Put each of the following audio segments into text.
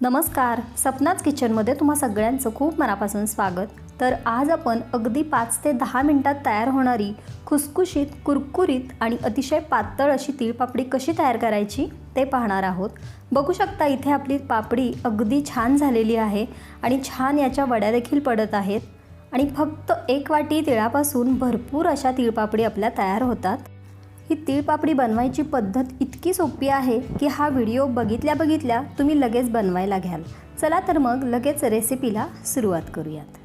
नमस्कार. सपनाच किचनमध्ये तुम्हा सगळ्यांचं खूप मनापासून स्वागत. तर आज आपण अगदी पाच ते दहा मिनटात तयार होणारी खुसखुशीत कुरकुरीत आणि अतिशय पातळ अशी तिळपापडी कशी तयार करायची ते पाहणार आहोत. बघू शकता इथे आपली पापडी अगदी छान झालेली आहे आणि छान याच्या वड्या देखील पडत आहेत. आणि फक्त एक वाटी तिळापासून भरपूर अशा तिळपापडी आपल्या तयार होतात. ही तिळपापडी बनवायची पद्धत इतकी सोपी आहे की हा व्हिडिओ बघितल्या बघितल्या तुम्ही लगेच बनवायला घ्याल. चला तर मग लगेच रेसिपीला सुरुवात करूयात.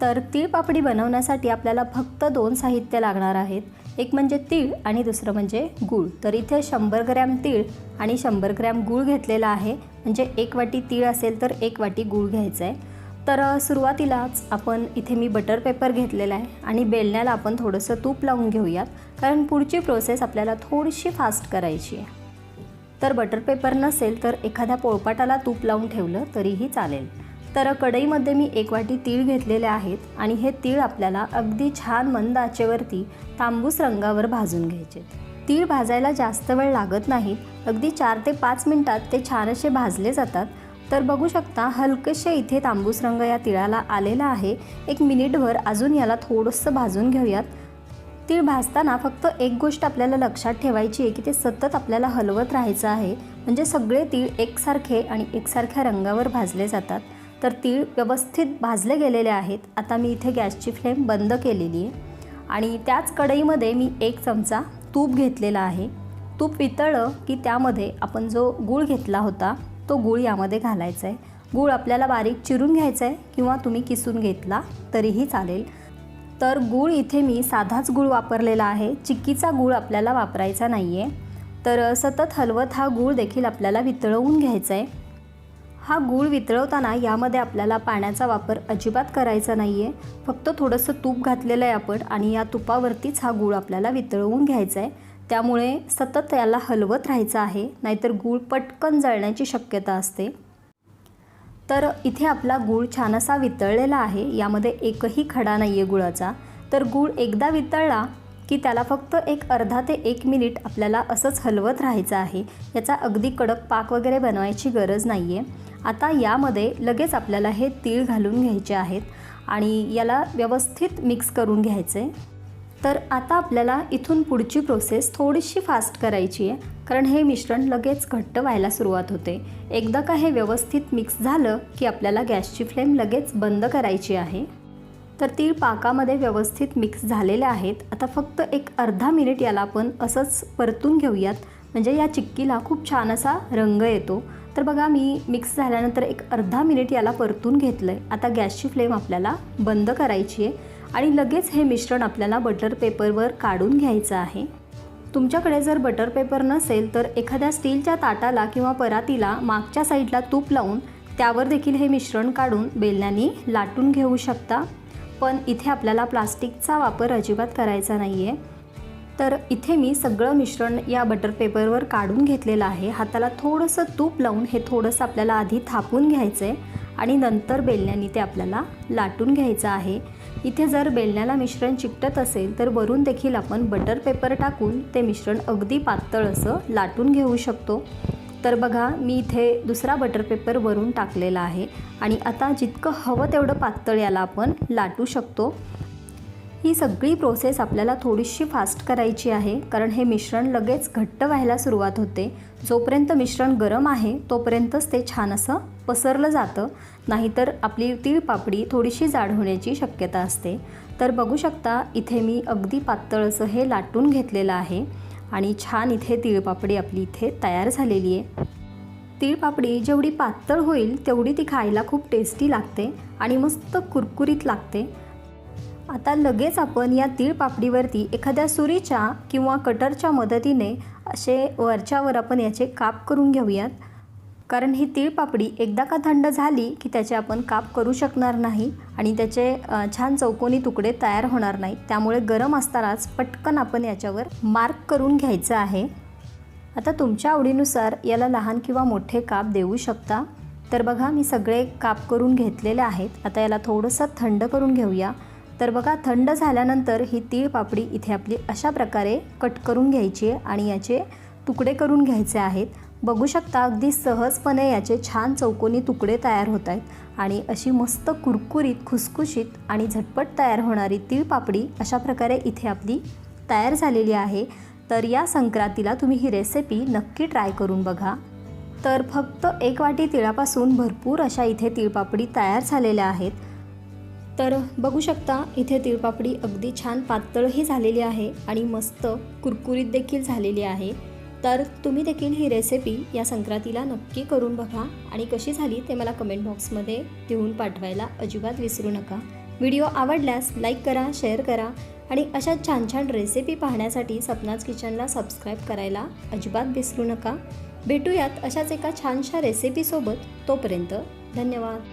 तर तिळपापडी बनवण्यासाठी आपल्याला फक्त दोन साहित्य लागणार आहेत. एक म्हणजे तीळ आणि दुसरं म्हणजे गूळ. तर इथे शंभर ग्रॅम तीळ आणि शंभर ग्रॅम गूळ घेतलेला आहे. म्हणजे एक वाटी तीळ असेल तर एक वाटी गूळ घ्यायचं आहे तर सुरुवातीलाच आपण इथे मी बटर पेपर घेतलेला आहे आणि बेलण्याला आपण थोडंसं तूप लावून घेऊयात कारण पुढची प्रोसेस आपल्याला थोडीशी फास्ट करायची आहे. तर बटर पेपर नसेल तर एखाद्या पोळपाटाला तूप लावून ठेवलं तरीही चालेल. तर कढईमध्ये मी एक वाटी तीळ घेतलेले आहेत आणि हे तीळ आपल्याला अगदी छान मंद आचेवरती तांबूस रंगावर भाजून घ्यायचे. तीळ भाजायला जास्त वेळ लागत नाही अगदी चार ते पाच मिनटात ते छान असे भाजले जातात तर बघू शकता हलकसे इथे तांबूस रंग या तिळाला आलेला आहे. एक मिनिटभर अजून याला थोडंसं भाजून घेऊयात. तीळ भाजताना फक्त एक गोष्ट आपल्याला लक्षात ठेवायची आहे की ते सतत आपल्याला हलवत राहायचं आहे. म्हणजे सगळे तीळ एकसारखे आणि एकसारख्या रंगावर भाजले जातात. तर तीळ व्यवस्थित भाजले गेलेले आहेत. आता मी इथे गॅसची फ्लेम बंद केलेली आहे. आणि त्याच कढईमध्ये मी एक चमचा तूप घेतलेला आहे. तूप वितळलं की त्यामध्ये आपण जो गूळ घेतला होता तो गूळ यामध्ये घालायचा आहे गूळ आपल्याला बारीक चिरून घ्यायचा आहे किंवा तुम्ही किसून घेतला तरीही चालेल. तर गूळ इथे मी साधाच गूळ वापरलेला आहे. चिक्कीचा गूळ आपल्याला वापरायचा नाही आहे तर सतत हलवत हा गूळ देखील आपल्याला वितळवून घ्यायचा आहे हा गूळ वितळवताना यामध्ये आपल्याला पाण्याचा वापर अजिबात करायचा नाही आहे फक्त थोडंसं तूप घातलेलं आहे आपण आणि या तुपावरतीच हा गूळ आपल्याला वितळवून घ्यायचा आहे त्यामुळे सतत याला हलवत राहायचं आहे नाहीतर गूळ पटकन जळण्याची शक्यता असते. तर इथे आपला गूळ छान असा वितळलेला आहे यामध्ये एकही खडा नाही आहे गुळाचा. तर गूळ एकदा वितळला की त्याला फक्त एक अर्धा ते एक मिनिट आपल्याला असंच हलवत राहायचं आहे. याचा अगदी कडक पाक वगैरे बनवायची गरज नाही आहे आता यामध्ये लगेच आपल्याला हे तीळ घालून घ्यायचे आहेत आणि याला व्यवस्थित मिक्स करून घ्यायचे. तर आता आपल्याला इथून पुढची प्रोसेस थोडीशी फास्ट करायची आहे. कारण हे मिश्रण लगेच घट्ट व्हायला सुरुवात होते. एकदा का हे व्यवस्थित मिक्स झालं की आपल्याला गॅसची फ्लेम लगेच बंद करायची आहे. तर तीळ पाकामध्ये व्यवस्थित मिक्स झालेले आहेत. आता फक्त एक अर्धा मिनिट याला आपण असंच परतून घेऊयात. म्हणजे या चिक्कीला खूप छान असा रंग येतो. तर बघा मी मिक्स झाल्यानंतर एक अर्धा मिनिट याला परतून घेतलं आहे आता गॅसची फ्लेम आपल्याला बंद करायची आहे. आणि लगेच हे मिश्रण आपल्याला बटर पेपरवर काढून घ्यायचं आहे. तुमच्याकडे जर बटर पेपर नसेल तर एखाद्या स्टीलच्या ताटाला किंवा परातीला मागच्या साईडला तूप लावून त्यावर देखील हे मिश्रण काढून बेलण्याने लाटून घेऊ शकता. पण इथे आपल्याला प्लास्टिकचा वापर अजिबात करायचा नाही आहे तर इथे मी सगळं मिश्रण या बटर पेपरवर काढून घेतलेलं आहे. हाताला थोडंसं तूप लावून हे थोडंसं आपल्याला आधी थापून घ्यायचं आहे आणि नंतर बेलण्याने ते आपल्याला लाटून घ्यायचं आहे. इथे जर बेलण्याला मिश्रण चिकटत असेल तर वरून देखील आपण बटर पेपर टाकून ते मिश्रण अगदी पातळ असं लाटून घेऊ शकतो. तर बघा मी इथे दुसरा बटर पेपर वरून टाकलेला आहे आणि आता जितकं हवं तेवढं पातळ याला आपण लाटू शकतो. ही सगळी प्रोसेस आपल्याला थोडीशी फास्ट करायची आहे कारण हे मिश्रण लगेच घट्ट व्हायला सुरुवात होते. जोपर्यंत मिश्रण गरम आहे तोपर्यंतच ते छान असं पसरलं जातं. नाहीतर आपली ती पापडी थोडीशी जाड होण्याची शक्यता असते. तर बघू शकता इथे मी अगदी पातळ असं हे लाटून घेतलेलं आहे आणि छान इथे तिळपापडी आपली इथे तयार झालेली आहे. तिळपापडी जेवढी पातळ होईल तेवढी ती खायला खूप टेस्टी लागते आणि मस्त कुरकुरीत लागते. आता लगेच आपण या तीळ पापडीवरती एखाद्या सुरीच्या किंवा कटरच्या मदतीने असे वरच्यावर आपण याचे काप करून घेऊयात. कारण ही तीळ पापडी एकदा का थंड झाली की त्याचे आपण काप करू शकणार नाही आणि त्याचे छान चौकोनी तुकडे तयार होणार नाही. त्यामुळे गरम असतानाच पटकन आपण याच्यावर मार्क करून घ्यायचं आहे. आता तुमच्या आवडीनुसार याला लहान किंवा मोठे काप देऊ शकता. तर बघा मी सगळे काप करून घेतलेले आहेत. आता याला थोडंसं थंड करून घेऊया. तर बघा थंड झाल्यानंतर ही तीळ पापडी इथे आपली अशा प्रकारे कट करून घ्यायची आहे आणि याचे तुकडे करून घ्यायचे आहेत. बघू शकता अगदी सहजपणे याचे छान चौकोनी तुकडे तयार होत आहेत आणि अशी मस्त कुरकुरीत खुसखुशीत आणि झटपट तयार होणारी तीळपापडी अशा प्रकारे इथे आपली तयार झालेली आहे. तर या संक्रांतीला तुम्ही ही रेसिपी नक्की ट्राय करून बघा. तर फक्त एक वाटी तिळापासून भरपूर अशा इथे तिळपापडी तयार झालेल्या आहेत. तर बघू शकता इथे तिळपापडी अगदी छान पातळही झालेली आहे आणि मस्त कुरकुरीत देखील झालेली आहे. तर तुम्ही देखील ही रेसिपी या संक्रांतीला नक्की करून बघा आणि कशी झाली ते मला कमेंट बॉक्समध्ये देऊन पाठवायला अजिबात विसरू नका. व्हिडिओ आवडल्यास लाईक करा शेअर करा आणि अशा छान छान रेसिपी पाहण्यासाठी सपनाज किचनला सबस्क्राईब करायला अजिबात विसरू नका. भेटूयात अशाच एका छानशा रेसिपीसोबत तोपर्यंत धन्यवाद.